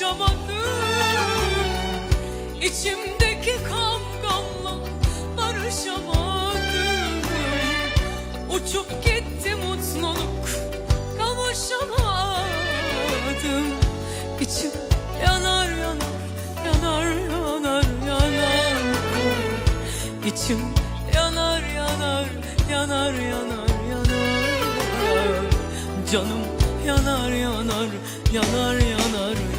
barışamadım. İçimdeki kavgamla barışamadım. Uçup gitti mutluluk kavuşamadım. İçim yanar yanar yanar yanar yanar. İçim yanar yanar yanar yanar yanar. Canım yanar yanar yanar yanar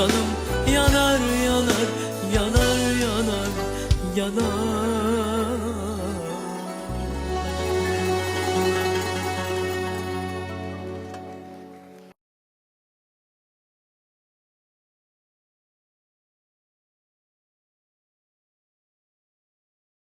Canım yanar yanar yanar yanar yanar.